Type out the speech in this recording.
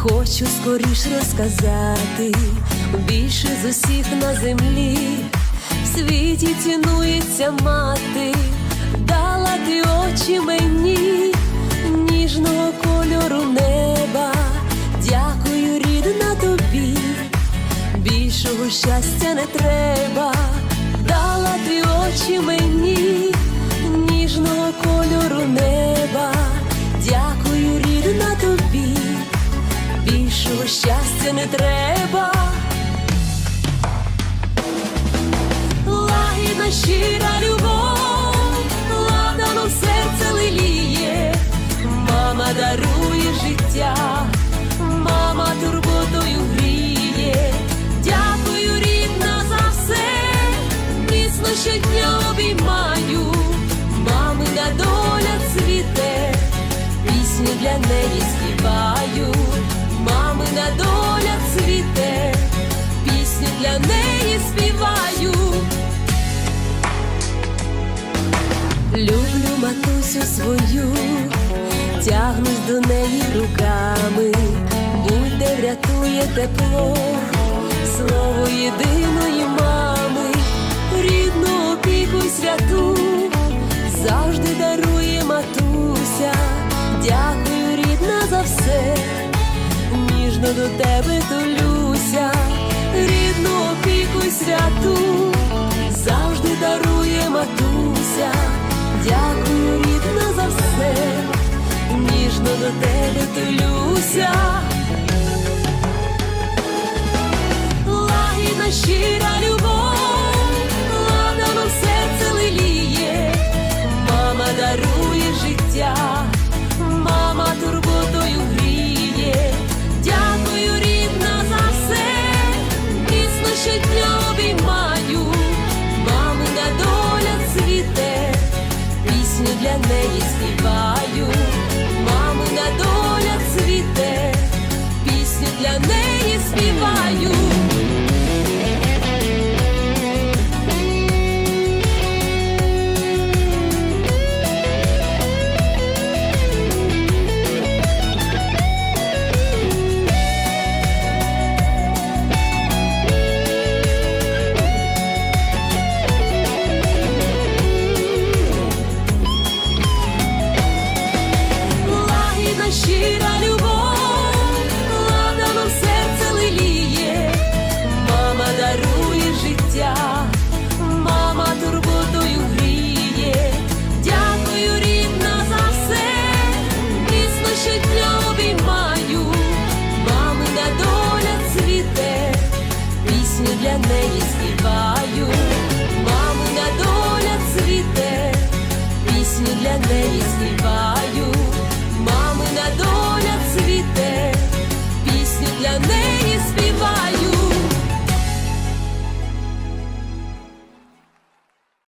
хочу скоріш розказати, більше з усіх на землі, в світі цінується мати, дала ти очі мені, ніжного кольору неба. Дякую, рідна тобі, більшого щастя не треба, щастя не треба. Лагідна щира любов, ладано серце лиліє, мама дарує життя, мама турботою гріє. Дякую, рідна, за все, міцно щодня обіймаю, мамина доля цвіте, пісню для неї співаю, матусю свою, тягнусь до неї руками, будь-де врятує тепло, слово єдиної мами, рідну опіку святу, завжди дарує матуся, дякую, рідна, за все, ніжно до тебе толюся, рідну опіку святу, завжди дарує матуся, мамина your